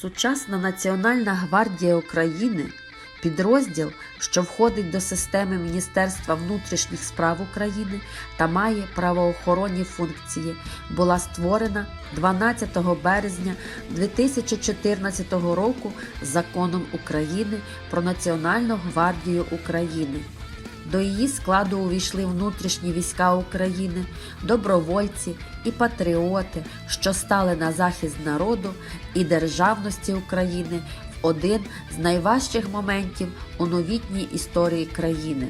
Сучасна Національна гвардія України підрозділ, що входить до системи Міністерства внутрішніх справ України та має правоохоронні функції, була створена 12 березня 2014 року законом України про Національну гвардію України. До її складу увійшли внутрішні війська України, добровольці і патріоти, що стали на захист народу і державності України в один з найважчих моментів у новітній історії країни.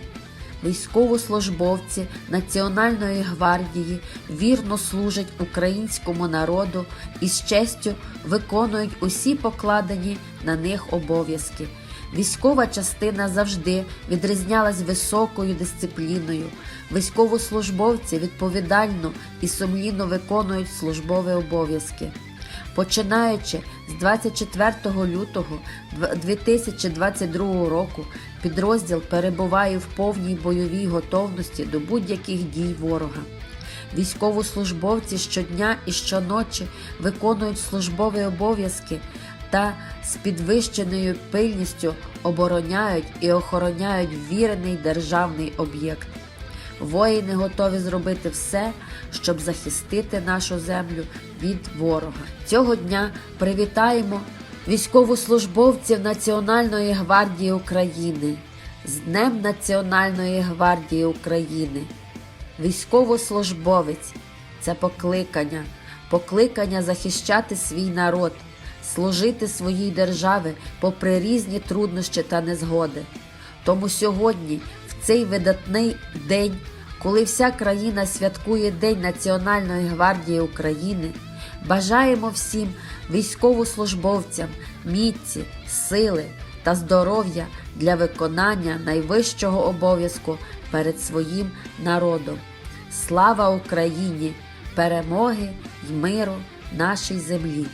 Військовослужбовці Національної гвардії вірно служать українському народу і з честю виконують усі покладені на них обов'язки. Військова частина завжди відрізнялась високою дисципліною. Військовослужбовці відповідально і сумлінно виконують службові обов'язки. Починаючи з 24 лютого 2022 року, підрозділ перебуває в повній бойовій готовності до будь-яких дій ворога. Військовослужбовці щодня і щоночі виконують службові обов'язки та з підвищеною пильністю обороняють і охороняють вірений державний об'єкт. Воїни готові зробити все, щоб захистити нашу землю від ворога. Цього дня привітаємо військовослужбовців Національної гвардії України з Днем Національної гвардії України. Військовослужбовець це покликання, покликання захищати свій народ, служити своїй державі попри різні труднощі та незгоди. Тому сьогодні, в цей видатний день, коли вся країна святкує День Національної гвардії України, бажаємо всім військовослужбовцям міці, сили та здоров'я для виконання найвищого обов'язку перед своїм народом. Слава Україні! Перемоги й миру нашій землі!